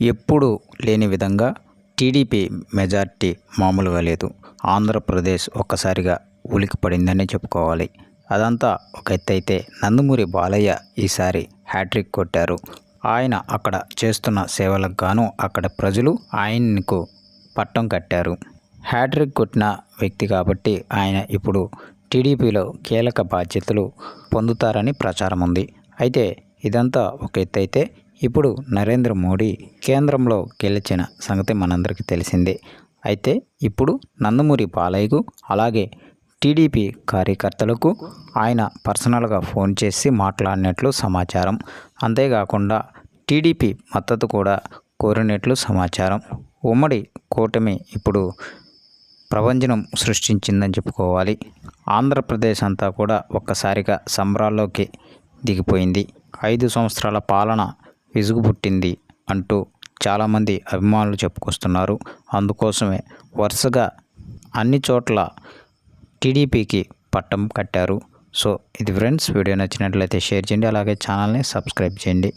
ఎప్పుడూ లేని విధంగా టీడీపీ మెజార్టీ మామూలుగా లేదు. ఆంధ్రప్రదేశ్ ఒక్కసారిగా ఉలికిపడిందని చెప్పుకోవాలి. అదంతా ఒక ఎత్తు అయితే నందమూరి బాలయ్య ఈసారి హ్యాట్రిక్ కొట్టారు. ఆయన అక్కడ చేస్తున్న సేవలకు గాను అక్కడ ప్రజలు ఆయనకు పట్టం కట్టారు. హ్యాట్రిక్ కొట్టిన వ్యక్తి కాబట్టి ఆయన ఇప్పుడు టీడీపీలో కీలక బాధ్యతలు పొందుతారని ప్రచారం ఉంది. అయితే ఇదంతా ఒక ఎత్తు అయితే ఇప్పుడు నరేంద్ర మోడీ కేంద్రంలో గెలిచిన సంగతి మనందరికీ తెలిసిందే. అయితే ఇప్పుడు నందమూరి బాలయ్యకు అలాగే టీడీపీ కార్యకర్తలకు ఆయన పర్సనల్గా ఫోన్ చేసి మాట్లాడినట్లు సమాచారం. అంతేకాకుండా టీడీపీ మద్దతు కూడా కోరినట్లు సమాచారం. ఉమ్మడి కూటమి ఇప్పుడు ప్రపంచం సృష్టించిందని చెప్పుకోవాలి. ఆంధ్రప్రదేశ్ అంతా కూడా ఒక్కసారిగా సంబరాల్లోకి దిగిపోయింది. ఐదు సంవత్సరాల పాలన విసుగు పుట్టింది అంటూ చాలామంది అభిమానులు చెప్పుకొస్తున్నారు. అందుకోసమే వరుసగా అన్ని చోట్ల టీడీపీకి పట్టం కట్టారు. సో ఇది ఫ్రెండ్స్ వీడియో నచ్చినట్లయితే షేర్ చేయండి. అలాగే ఛానల్ని సబ్స్క్రైబ్ చేయండి.